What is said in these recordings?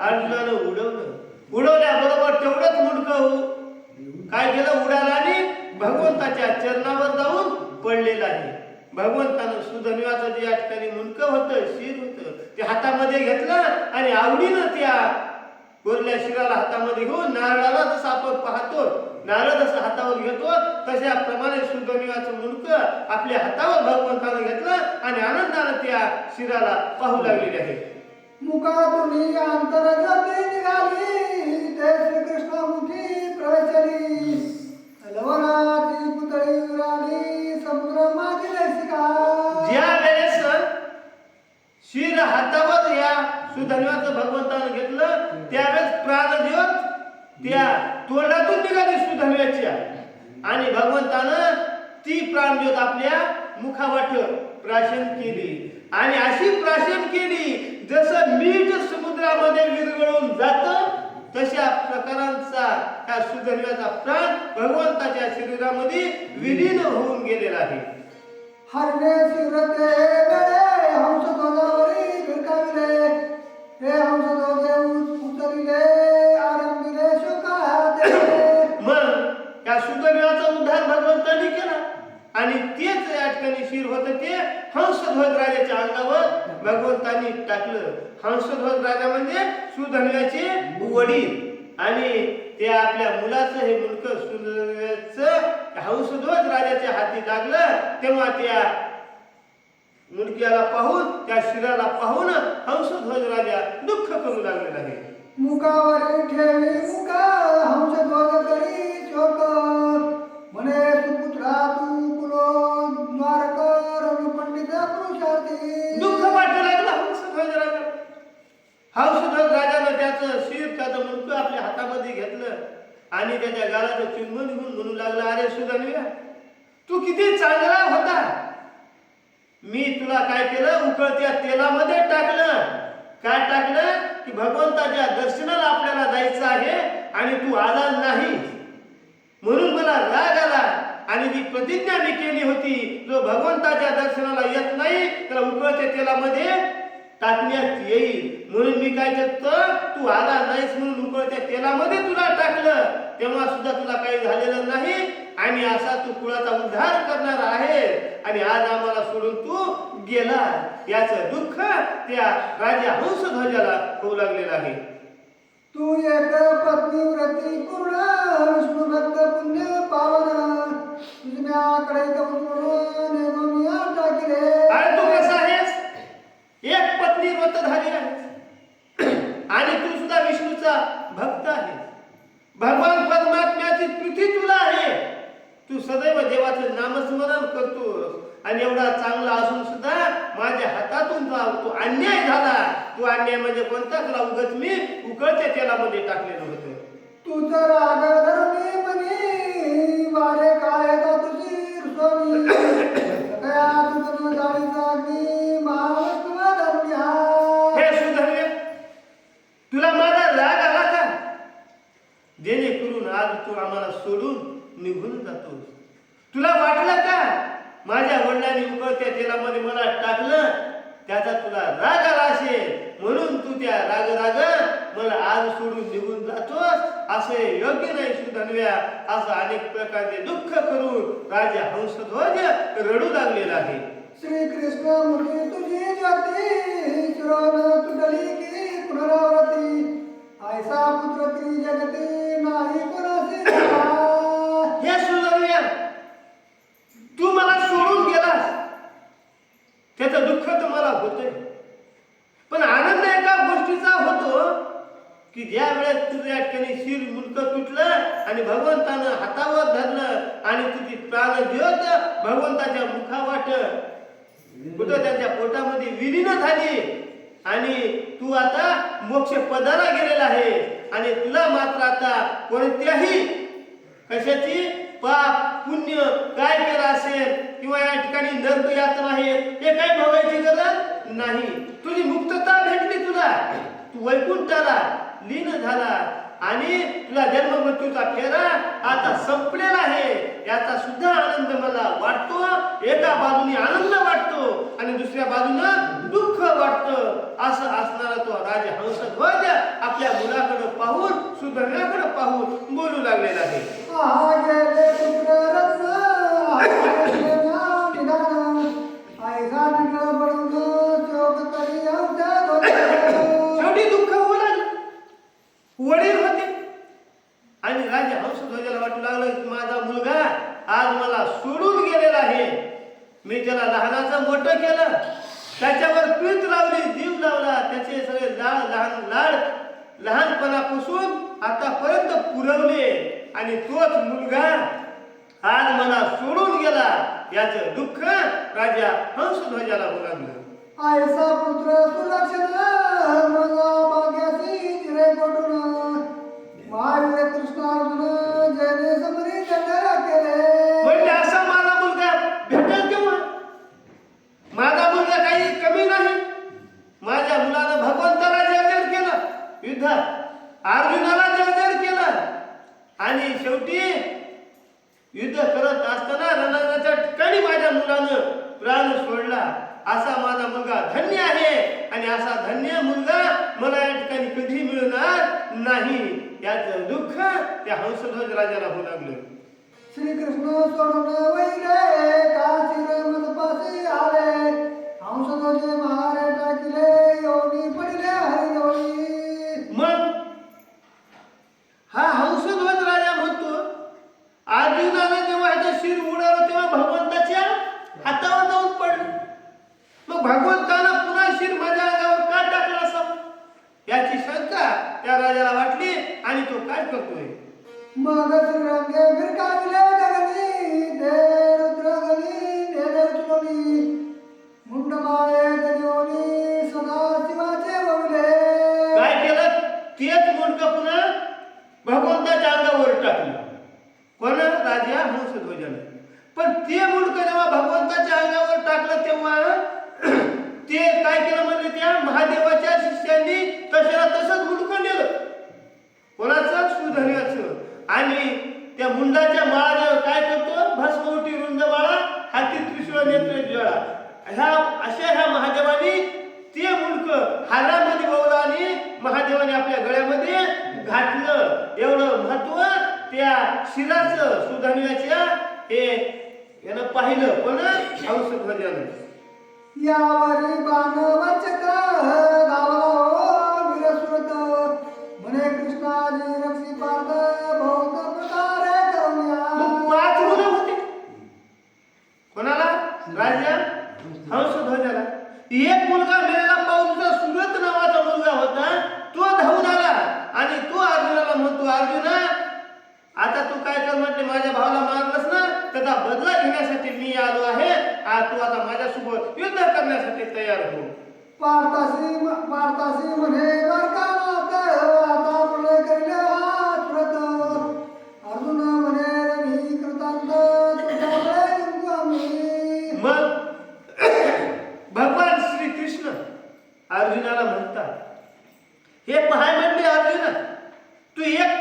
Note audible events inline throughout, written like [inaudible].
अर्जुनानं उडवलं. उडवल्याबरोबर तेवढंच मुंडक हो. काय केलं? उडाला आणि भगवंताच्या चरणावर जाऊन पडलेलं आहे. भगवंतानं सुधन्याचं जे या ठिकाणी मुंडक होतं शिर होतं ते हातामध्ये घेतलं आणि आवडीनं त्या गोरल्या शिराला हातामध्ये घेऊन नारळाला जसं आपण पाहतो नारळ जसं हातावर घेतो तशा प्रमाणे सुधन्याचं मुंडक आपल्या हातावर भगवंतानं घेतलं आणि आनंदानं त्या शिराला पाहू लागलेले आहे. मुखातून अंतर्गती निघाली ते श्रीकृष्णमुखी प्रवेशली. लवणाची पुतळी उराली समुद्र माझी ज्या वेळेस शिर हातावर या सुधन्याचं भगवंतानं घेतलं त्यावेळेस प्राणज्योत त्या तोंडातून निघाली सुधन्याच्या आणि भगवंतानं ती प्राणज्योत आपल्या मुखावाट प्राशन केली. आणि अशी प्राशन केली जसं मीठ समुद्रामध्ये विरघळून जात तशा प्रकारांचा त्या सुधन्याचा प्राण भगवंताच्या शरीरामध्ये विलीन होऊन गेलेला आहे. हरणे शिरते हंस ध्वजावरी भिरकाविले. हे हंस शिर होतं ते हंसध्वज राजाच्या अंगावर भगवंतांनी टाकलं. हंसध्वज राजा म्हणजे सुधन्याचे वडील. आणि ते आपल्या मुलाचं हे मुलक सुधन्याचं हंसध्वज राजाच्या हाती लागलं तेव्हा त्या मुलक्याला पाहून त्या शिराला पाहून हंसध्वज राजा दुःख करू लागलेला आहे. मुखावर ठेवी मुका हंस दुःख वाटू लागलं हंसध्वज राजा. हंसध्वज राजानं त्याचं शिर त्याचं मुंडक आपल्या हातामध्ये घेतलं आणि त्याच्या गालाचं चुंबन घेऊन म्हणू लागला अरे सुधनव्या तू किती चांगला होता. मी तुला काय केलं? उकळत्या तेलामध्ये टाकलं. काय टाकलं? की भगवंताच्या दर्शनाला आपल्याला जायचं आहे आणि तू आला नाही. म्हणून मला राग आला आणि जी प्रतिज्ञा मी केली होती जो भगवंताच्या दर्शनाला येत नाही त्याला उकळते तेलामध्ये टाकण्यात येईल. म्हणून मी काय केलं तू आला नाहीस म्हणून उकळत्या तेलामध्ये तुला टाकलं. तेव्हा सुद्धा तुला काही झालेलं नाही. आणि असा तू कुळाचा उद्धार करणार आहे. आणि आज आम्हाला सोडून तू गेला याचं दुःख त्या राजा हंसध्वजाला होऊ लागलेलं आहे. तू एक पत्नी व्रती पूर्ण विष्णू भक्त पुण्य पावना तुझ्याकडे म्हणून अरे तू कसा आहेस? एक पत्नी व्रतधारी आहेस. आणि तू सुद्धा विष्णूचा भक्त आहेस. भगवान परमात्म्याची प्रीती तुला आहे. तू सदैव देवाचं नामस्मरण करतोस. आणि एवढा चांगला असून सुद्धा माझ्या हातातून जा तू अन्याय झाला तू अन्याय म्हणजे कोणता? तुला उगत मी उकळत्या तेलामध्ये टाकलेलं होतं. तुझ राग धर्मी मनी वारे काय तुझी सोनी सगळ्या तुझं जाळीचा अग्नी महाविष्णू धर्म्या हे सुधर्य तुला माझा राग आला का? जेणेकरून आज तू आम्हाला सोडून निघून जातो तुला वाटलं का? माझ्या वडिलांनी उकळत्या तेलामध्ये मला टाकलं त्याचा तुला राग आला असेल म्हणून तू त्या राग राग मला आज सोडून निघून जातोस असे योग्य नाही सुधनव्या असं अनेक प्रकारचे दुःख करून राजा हंसध्वज रडू लागलेला आहे श्री कृष्ण मुली तुझी जाती शिरोन तुटली की पुनरावृत्ती. ऐसा पुत्र ती जगती नाही पुरसी धरा. हे सुधन्व्या तू मला सोडून गेलास त्याचं दुःख तुम्हाला होतंय पण आनंद एका गोष्टीचा होतो की ज्या वेळेस तुझं या ठिकाणी शिर मुलक तुटलं आणि भगवंतानं हातावर धरलं आणि तुझी प्राण ज्योत भगवंताच्या मुखावाट कुठं त्यांच्या पोटामध्ये विलीन झाली. आणि तू आता मोक्ष पदाला गेलेला आहे. आणि तुला मात्र आता कोणत्याही कशाची पाप पुण्य काय केलं असेल किंवा या ठिकाणी नर्क यात्रा आहे हे काय भोगायची गरज नाही. तुझी मुक्तता भेटली तुला. तू वैकुंठाला आणि तुला जन्म मृत्यूचा फेरा आता संपलेला आहे. याचा सुद्धा आनंद मला वाटतो. एका बाजूने आनंद वाटतो आणि दुसऱ्या बाजूनं दुःख वाटतं. असं असणारा तो राजा हंसध्वज आपल्या मुलाकडे पाहून सुधरण्याकडे पाहून बोलू लागलेला आहे. हो, मी त्याला लहानाचं मोठं केलं. त्याच्यावर पीठ लावली जीव लावला. त्याचे सगळे लाड लहान लाड लहानपणापासून आतापर्यंत पुरवले. आणि तोच मुलगा आज मला सोडून गेला. याच दुःख राजा हंसध्वजाला होऊ लागलं आयसा पुत्र अर्जुनाला जयजय केलं. आणि शेवटी युद्ध करत असताना रणांगणाच्या ठिकाणी माझ्या मुलानं प्राण सोडला. असा माझा मुलगा धन्य आहे. आणि असा धन्य मुलगा मला या ठिकाणी कधी मिळणार नाही. याचं दुःख त्या हंसध्वज राजाला होऊ लागलं. श्रीकृष्ण सोडून मग श्रीरंगे फिरकाविले गगनी ते रुद्रगणी नेले चुलोनी मुंडमाळे गजोनी सदा शिवाचे काय केलं? तेच मुंडक पुन्हा भगवंताच्या अंगावर टाकलं. कोण? राजा हंसध्वजाने पण ते मुंडक जेव्हा भगवंताच्या अंगावर टाकलं तेव्हा [clears throat] ते काय केलं म्हणले त्या? महादेवाच्या त्या माळाजवळ काय करतो? भस्मवटी रुंद माळा हाती त्रिशूळ नेत्र ज्वाळा. ह्या अशा ह्या महादेवानी ते मुंडक हारामध्ये वळलं आणि महादेवाने आपल्या गळ्यामध्ये घातलं. एवढं महत्त्व त्या शिराचं सुधान्याच्या हे यानं पाहिलं. पण हंसध्वजानं. यावरी बाण वचक गावला हंस ध्वजाला एक मुलगा मेलेला पाऊलचा सुरत नावाचा मुलगा होता. तो धावून आला आणि तो अर्जुनाला म्हणतो अर्जुना आता तू काय कर म्हटले? माझ्या भावाला मारलंस ना त्याचा बदला घेण्यासाठी मी आलो आहे. आज तू आता माझ्यासोबत युद्ध करण्यासाठी तयार हो. पार्थासी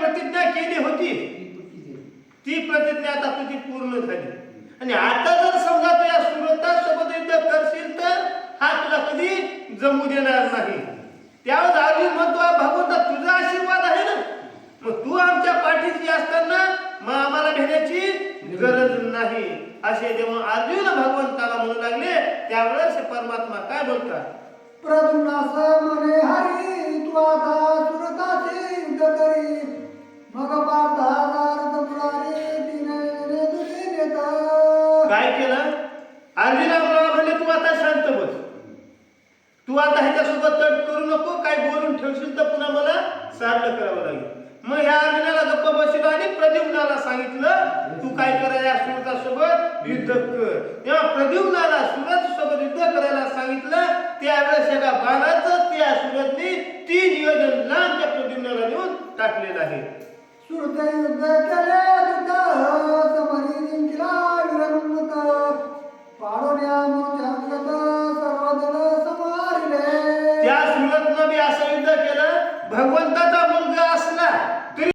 प्रतिज्ञा केली होती. ती प्रतिज्ञा आता तुझी पूर्ण झाली. आणि आता जर समजा तू या सुरतासोबत युद्ध करशील तर हा तुला कधी जमू देणार नाही. त्यावर अर्जुन म्हणतो "हा तुझा आशीर्वाद आहे ना? मग तू आमच्या पाठीशी असताना मग आम्हाला भेटण्याची गरज नाही. असे जेव्हा अर्जुन भगवंताला म्हणू लागले त्यावेळेस परमात्मा काय बोलतात? प्रद्युम्नास मने हरी तू आता सुरताची युद्ध करी मग काय केलं? अर्जुना म्हणले तू आता शांत बस. तू आता ह्याच्यासोबत तट करू नको. काय बोलून ठेवशील तर पुन्हा मला सारलं करावं लागेल. मग ह्या अर्जुनाला गप्प बसलो आणि प्रद्युम्नाला सांगितलं तू काय करायला सुरतासोबत युद्ध कर. तेव्हा प्रद्युम्नाला सुरत सोबत युद्ध करायला सांगितलं. त्यावेळेस एका बाणाचं त्या सुरतने तीन योजन लांब त्या प्रद्युम्नाला देऊन टाकलेलं आहे. सुरते केले युद्ध समरी जिंकला विरंगुत पाडोल्या मोठ्या सर्व समारिले त्या सुरतनं असं युद्ध केलं भगवान